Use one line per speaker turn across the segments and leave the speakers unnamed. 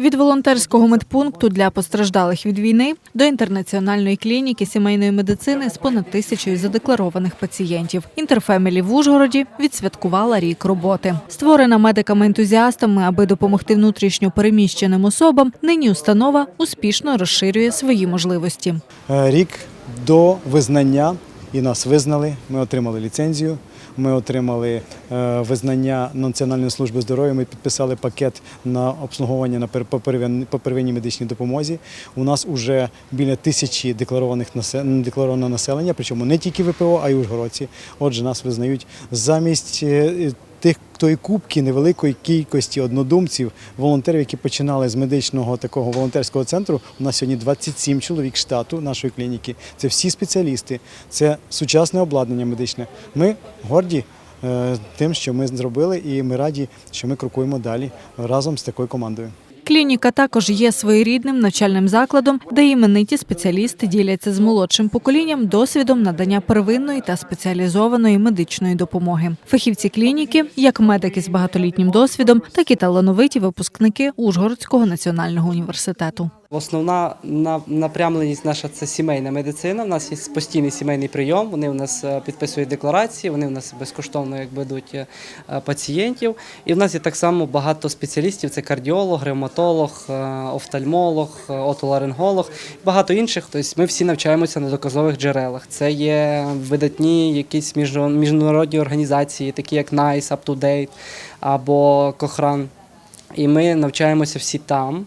Від волонтерського медпункту для постраждалих від війни до інтернаціональної клініки сімейної медицини з понад тисячою задекларованих пацієнтів. Інтерфемілі в Ужгороді відсвяткувала рік роботи. Створена медиками-ентузіастами, аби допомогти внутрішньо переміщеним особам. Нині установа успішно розширює свої можливості.
Е, Рік до визнання і нас визнали. Ми отримали ліцензію. Ми отримали е, визнання Національної служби здоров'я. Ми підписали пакет на обслуговування на по первинній медичній допомозі. У нас вже біля тисячі декларованих декларованого населення, причому не тільки ВПО, а й ужгородці. Отже, нас визнають замість е, тих тої кубки невеликої кількості однодумців, волонтерів, які починали з медичного такого волонтерського центру. У нас сьогодні 27 чоловік штату нашої клініки. Це всі спеціалісти, це сучасне обладнання медичне. Ми горді е, тим, що ми зробили, і ми раді, що ми крокуємо далі разом з такою командою.
Клініка також є своєрідним навчальним закладом, де імениті спеціалісти діляться з молодшим поколінням досвідом надання первинної та спеціалізованої медичної допомоги. Фахівці клініки, як медики з багатолітнім досвідом, так і талановиті випускники Ужгородського національного університету.
Основна напрямленість наша це сімейна медицина. У нас є постійний сімейний прийом. Вони у нас е, підписують декларації, вони у нас безкоштовно як ведуть е, пацієнтів. І в нас є так само багато спеціалістів: це кардіолог, ревматолог, е, офтальмолог, е, отоларинголог, багато інших. Тобто ми всі навчаємося на доказових джерелах. Це є видатні якісь міжнародні організації, такі як NICE, UpToDate або Cochrane. І ми навчаємося всі там.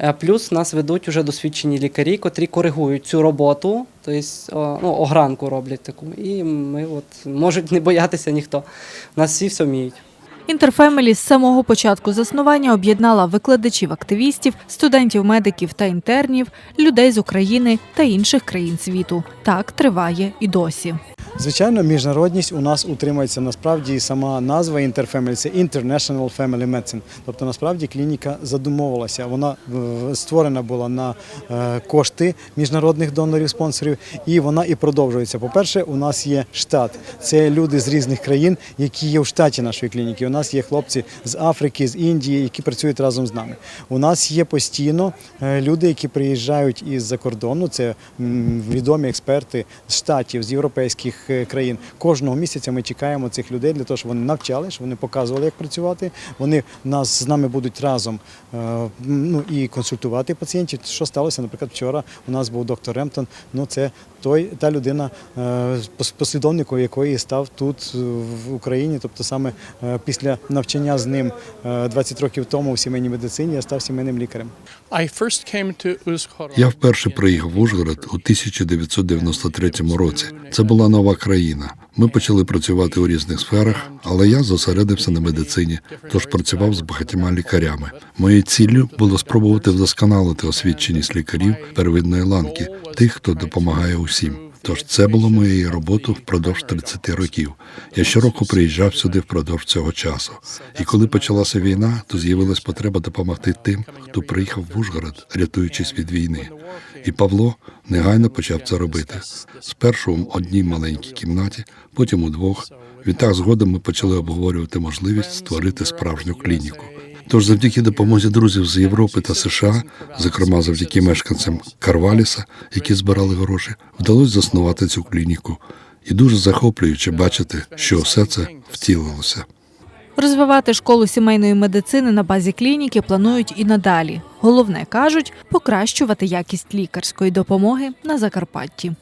Е, Плюс нас ведуть вже досвідчені лікарі, котрі коригують цю роботу, тобто ну, огранку роблять таку. І ми от можуть не боятися ніхто. Нас всі все вміють.
Інтерфемілі з самого початку заснування об'єднала викладачів, активістів, студентів, медиків та інтернів, людей з України та інших країн світу. Так триває і досі.
Звичайно, міжнародність у нас утримується насправді сама назва Interfamily – це International Family Medicine. Тобто насправді клініка задумовувалася. Вона е, створена була на е, кошти міжнародних донорів, спонсорів, і вона і продовжується. По-перше, у нас є штат. Це люди з різних країн, які є в штаті нашої клініки. У нас є хлопці з Африки, з Індії, які працюють разом з нами. У нас є постійно е, люди, які приїжджають із-за кордону. Це відомі експерти з штатів, з європейських країн. Кожного місяця ми чекаємо цих людей для того, щоб вони навчали, щоб вони показували, як працювати. Вони нас з нами будуть разом е, ну, і консультувати пацієнтів. Що сталося, наприклад, вчора у нас був доктор Ремптон. Ну це той та людина, е, послідовником якої став тут е, в Україні. Тобто саме е, після навчання з ним е, 20 років тому в сімейній медицині я став сімейним лікарем.
I first came to Uzhhorod.
Я вперше приїхав в Ужгород у 1993 році. Це була нова країна. Ми почали працювати у різних сферах, але я зосередився на медицині, тож працював з багатьма лікарями. Моєю ціллю було спробувати вдосконалити освіченість лікарів первинної ланки, тих, хто допомагає усім. Тож це було моєю роботою впродовж 30 років. Я щороку приїжджав сюди впродовж цього часу. І коли почалася війна, то з'явилась потреба допомогти тим, хто приїхав в Ужгород, рятуючись від війни. І Павло негайно почав це робити. Спершу в одній маленькій кімнаті, потім у двох. Відтак згодом ми почали обговорювати можливість створити справжню клініку. Тож завдяки допомозі друзів з Європи та США, зокрема завдяки мешканцям Карваліса, які збирали гроші, вдалося заснувати цю клініку. І дуже захоплююче бачити, що все це втілилося.
Розвивати школу сімейної медицини на базі клініки планують і надалі. Головне кажуть покращувати якість лікарської допомоги на Закарпатті.